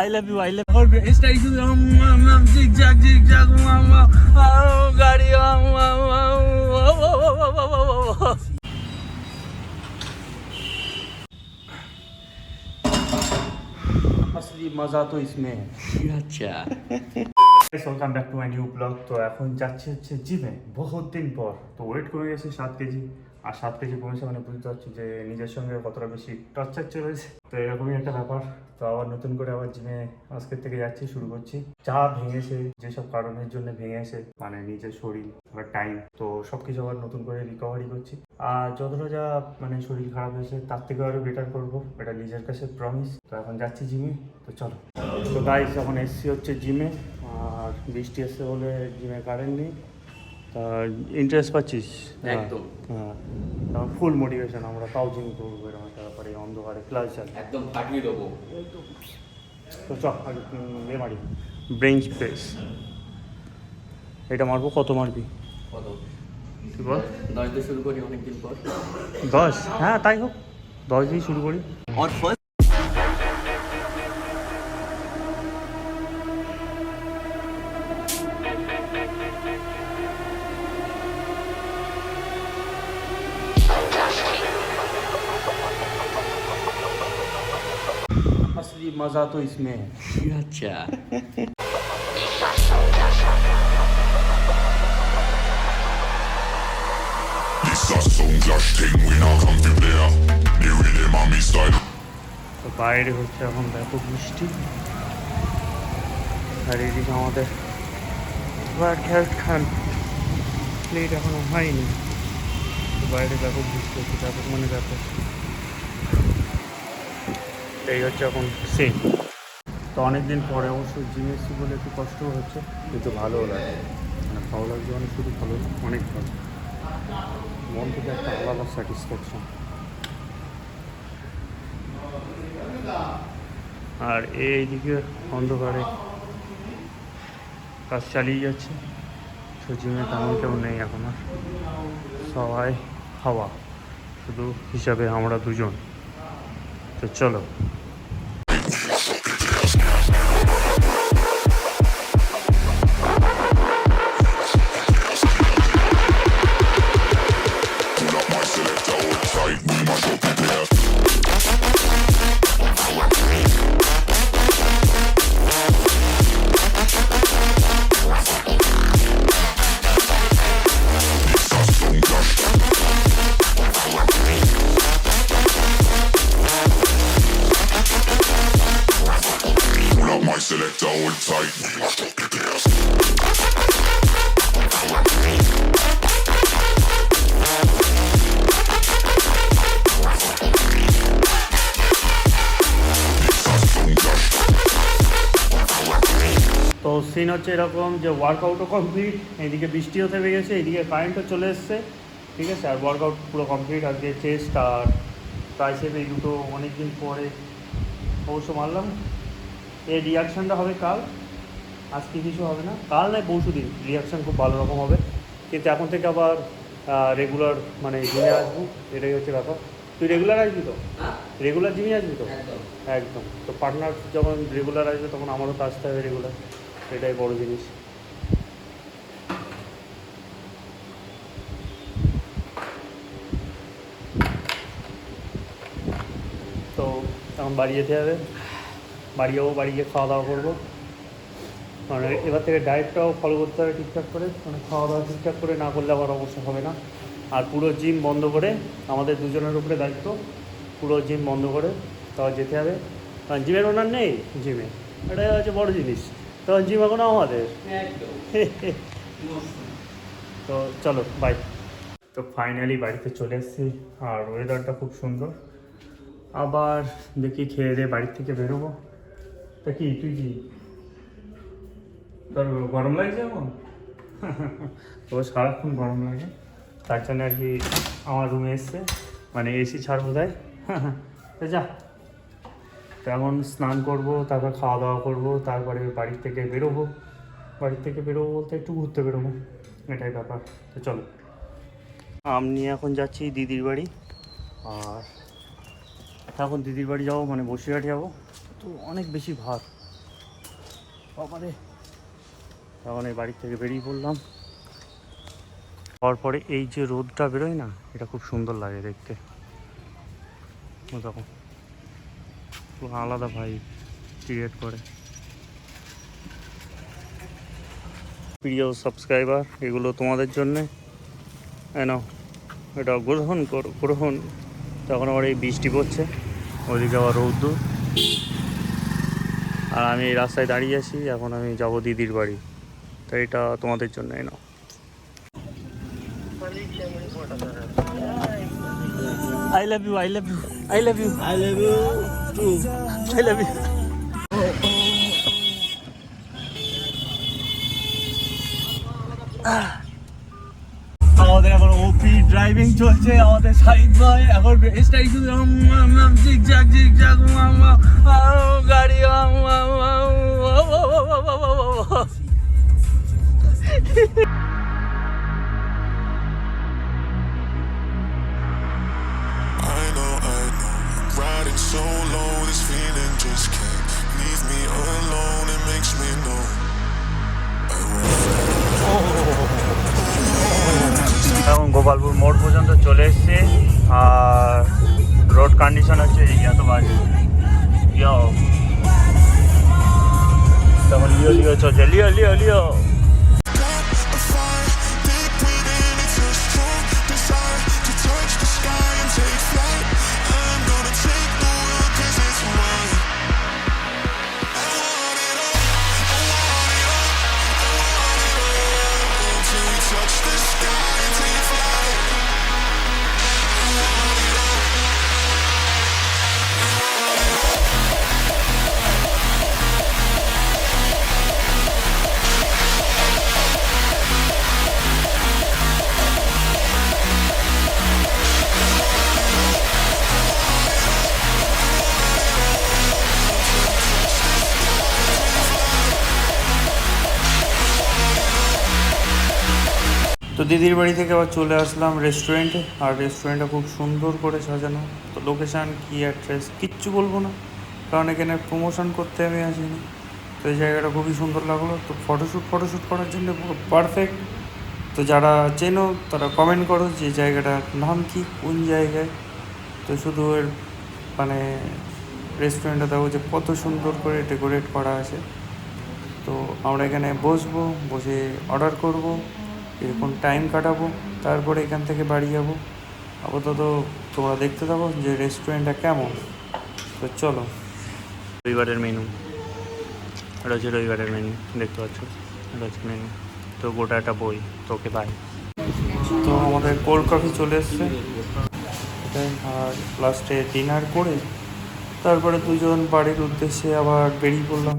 I love you I love you best I love মামা জিগ জাগ জিগ জাগ মামা গাড়ি মামা असली मजा तो इसमें है আচ্ছা welcome back to my new blog তো এখন যাচ্ছে হচ্ছে জিমে। বহুত দিন পর। তো ওয়েট করে গেছে সাত কেজি। আর সাত কেজি কমেছে মানে বুঝতে পারছি যে নিজের সঙ্গে কতটা বেশি টর্চার চলেছে তো এরকমই একটা ব্যাপার। তো আবার নতুন করে আবার জিমে আজকের থেকে যাচ্ছি, শুরু করছি। যা ভেঙেছে, যেসব কারণের জন্য ভেঙেছে মানে নিজের শরীর বা টাইম তো সবকিছু আবার নতুন করে রিকভারি করছি। আর যতটা যা মানে শরীর খারাপ হয়েছে, তার থেকে আরও বেটার করব। এটা নিজের কাছে প্রমিস তো এখন যাচ্ছি জিমে তো চলো। তো গাইস এখন এসছি হচ্ছে জিমে আর বৃষ্টি এসছে বলে জিমে কারেন্ট নেই। ইন্টারেস্ট পাচ্ছিস? হ্যাঁ, একদম। হ্যাঁ। ফুল মোটিভেশন আমরা তাও জিম করব এরকম একটা ব্যাপারে অন্ধকারে ক্লাস চাল একদম ফাটিয়ে দেবো। তো চ আগে মারি। ব্রেঞ্চ প্রেস এটা মারবো? কত মারবি? কত? বল। দশ দিয়ে শুরু করি অনেকদিন পর। দশ? হ্যাঁ তাই হোক। দশ দিয়ে শুরু করি। मज़ा तो इसमें है अच्छा This a sound clash thing, we not come to play. The rhythm and me style. তো বাইরে হচ্ছে এখন ব্যাপক বৃষ্টি আর এদিকে আমাদের এবার খেয়াল খান প্লেট এখনো হয়নি তো বাইরে ব্যাপক বৃষ্টি হচ্ছে ব্যাপক মানে ব্যাপক এই হচ্ছে এখন সেম তো অনেকদিন পরে অবশ্য জিম এসছি বলে একটু কষ্টও হচ্ছে কিন্তু ভালোও লাগে। মানে ভালো লাগছে অনেক শুধু ভালো অনেক ভালো। মন থেকে একটা আলাদা স্যাটিসফ্যাকশন আর এইদিকে অন্ধকারে কাজ চালিয়ে যাচ্ছে। তো জিমে তেমন কেউ নেই এখন। আর সবাই হাওয়া। শুধু হিসাবে আমরা দুজন। Qué cholo. তো সিন হচ্ছে এরকম যে ওয়ার্কআউটও কমপ্লিট এদিকে বৃষ্টিও থেমে গেছে, এদিকে কারেন্টও চলে এসছে, ঠিক আছে? আর ওয়ার্কআউট পুরো কমপ্লিট আজকে চেস্ট আর ট্রাইসেপ এই দুটো অনেক দিন পরে অবশ্য মারলাম। এর রিয়াকশানটা হবে কাল। আজকে কিছু হবে না। কাল নয় পরশু দিন। রিয়াকশান খুব ভালো রকম হবে। কিন্তু এখন থেকে আবার রেগুলার মানে জিমে আসব। এটাই হচ্ছে ব্যাপার। তুই রেগুলার আসবি তো? রেগুলার জিমে আসবি তো? একদম। একদম। তো পার্টনার যখন রেগুলার আসবে তখন আমারও তো আসতে হবে রেগুলার এটাই বড় জিনিস। তো এখন বাড়ি যেতে হবে। বাড়ি যাব বাড়ি গিয়ে খাওয়া দাওয়া করব। মানে এবার থেকে ডায়েটটাও ফলো করতে হবে ঠিকঠাক করে মানে খাওয়া দাওয়া ঠিকঠাক করে না করলে আবার অবশ্য হবে না। আর পুরো জিম বন্ধ করে আমাদের দুজনের উপরে দায়িত্ব পুরো জিম বন্ধ করে তাও যেতে হবে। কারণ জিমের ওনার নেই। জিমে এটাই হচ্ছে বড় জিনিস। তখন জিম এখনও আমাদের। তো চলো বাই তো ফাইনালি বাড়িতে চলে এসেছি। আর ওয়েদারটা খুব সুন্দর। আবার দেখি খেয়ে দিয়ে বাড়ির থেকে বেরোবো। তা কি, তুই কি? তোর গরম লাগছে এখন? তো সারাক্ষণ গরম লাগে। তার জন্য আর কি আমার রুমে এসছে। মানে এসি ছাড়বো তাই তো যা। এখন স্নান করব, তারপর খাওয়া দাওয়া করব, তারপরে বাড়ি থেকে বেরোবো। বাড়ি থেকে বেরোবো বলতে একটু ঘুরতে বেরোবো। এটাই ব্যাপার। তো চলো। আম এখন যাচ্ছি দিদির বাড়ি। আর এখন দিদির বাড়ি যাব মানে বসিরহাট যাব। তো অনেক বেশি ভার। বাবারে। তখন এই বাড়ির থেকে বেরিয়ে পড়লাম। হওয়ার পরে এই যে রোদটা বেরোয় না, এটা খুব সুন্দর লাগে দেখতে। পুরো আলাদা ভাই ক্রিয়েট করে। প্রিয় সাবস্ক্রাইবার এগুলো তোমাদের জন্যে। নাও, এটা গ্রহণ গ্রহণ। তখন আবার এই বৃষ্টি পড়ছে ওইদিকে আবার রৌদ্র আর আমি এই রাস্তায় দাঁড়িয়ে আছি, এখন আমি যাব দিদির বাড়ি। তো এটা তোমাদের জন্য নাও। I love you I love you I love you I love you too I love you আমাদের এখন ওপি ড্রাইভিং চলছে আমাদের সাইড ভাই এখন স্টাইল শুধু জিগ জ্যাক জিগ জ্যাক গাড়ি so low, this feeling just can't leave me alone. It makes me know. I want এখন গোপালপুর মোড় পর্যন্ত চলে এসছে। আর রোড কন্ডিশন হচ্ছে এই এত বাজে। ইয়ো তখন লিও লিও চলছে লিও লিও লিও তো দিদির বাড়ি থেকে আবার চলে আসলাম রেস্টুরেন্টে আর রেস্টুরেন্টটা খুব সুন্দর করে সাজানো। তো লোকেশান কী অ্যাড্রেস কিচ্ছু বলব না। কারণ এখানে প্রমোশন করতে আমি আসিনি। তো এই জায়গাটা খুবই সুন্দর লাগল। তো ফটোশ্যুট ফটোশ্যুট করার জন্য পুরো পারফেক্ট তো যারা চেনো, তারা কমেন্ট করো যে জায়গাটার নাম কি, কোন জায়গায়। তো শুধু এর মানে রেস্টুরেন্টটা দেখো যে কত সুন্দর করে ডেকোরেট করা আছে। তো আমরা এখানে বসবো, বসে অর্ডার করব। এরকম টাইম কাটাবো তারপরে এখান থেকে বাড়ি যাব। আপাতত তোমরা দেখতে থাকো যে রেস্টুরেন্টটা কেমন। তো চলো। রবিবারের মেনু এটা হচ্ছে রবিবারের মেনু দেখতে পাচ্ছ? এটা হচ্ছে মেনু তো গোটা একটা বই তোকে পাই তো আমাদের কোল্ড কফি চলে এসছে। আর লাস্টে ডিনার করে তারপরে দুজন বাড়ির উদ্দেশ্যে আবার বেরিয়ে পড়লাম।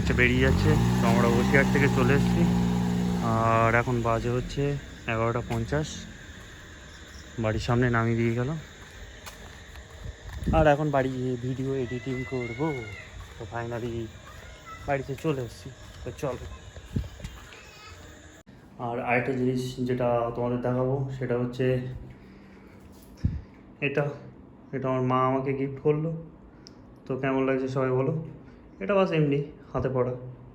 হচ্ছে বেরিয়ে যাচ্ছে। তো আমরা বসিরহাট থেকে চলে এসেছি। আর এখন বাজে হচ্ছে এগারোটা পঞ্চাশ। বাড়ির সামনে নামিয়ে দিয়ে গেল আর এখন বাড়ি ভিডিও এডিটিং করব। তো ফাইনালি বাড়িতে চলে এসেছি। তো চলো। আর আরেকটা জিনিস যেটা তোমাদের দেখাবো, সেটা হচ্ছে এটা। এটা আমার মা আমাকে গিফট করল। তো কেমন লাগছে সবাই বলো। এটা বাস এমনি, হাতে পড়া।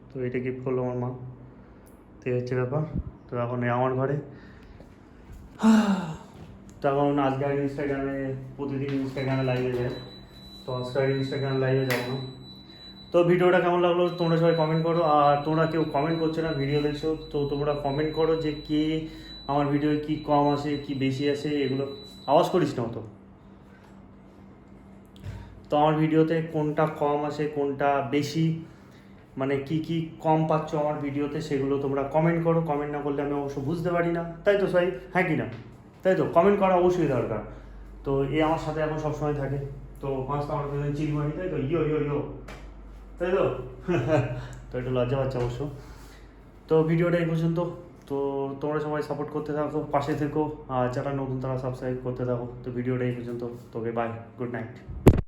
তো এটা গিফট করল আমার মা। তো এই হচ্ছে ব্যাপার। তো এখন আমার ঘরে। তো এখন আজকে আর ইনস্টাগ্রামে প্রতিদিন ইনস্টাগ্রামে লাইভে যায়। তো আজকে ইনস্টাগ্রাম লাইভে যাব না। তো ভিডিওটা কেমন লাগল তোমরা সবাই কমেন্ট করো। আর তোমরা কেউ কমেন্ট করছ না ভিডিও দেখছ, তো তোমরা কমেন্ট করো যে কে আমার ভিডিও কি কম আসে, কি বেশি আসে, এগুলো আওয়াজ করিস না তো তো আমার ভিডিওতে কোনটা কম আছে, কোনটা বেশি? মানে কি কি কম পাচ্ছ আমার ভিডিওতে সেগুলো তোমরা কমেন্ট করো। কমেন্ট না করলে আমি অবশ্য বুঝতে পারি না। তাই তো সাই হ্যাঁ কি না? তাই তো কমেন্ট করা অবশ্যই দরকার। তো এ আমার সাথে এখন সবসময় থাকে। তো পাঁচটা আমার পেছনে চিল মারি তাই তো? ইয়ো ইয়ো ইয়ো। তাই তো? তো একটু লজ্জা পাচ্ছে অবশ্য। তো ভিডিওটা এই পর্যন্ত। তো তোমরা সবাই সাপোর্ট করতে থাকো, পাশে থেকো। আর যারা নতুন তারা সাবস্ক্রাইব করতে থাকো। তো ভিডিওটা এই পর্যন্ত। তোকে বাই গুড নাইট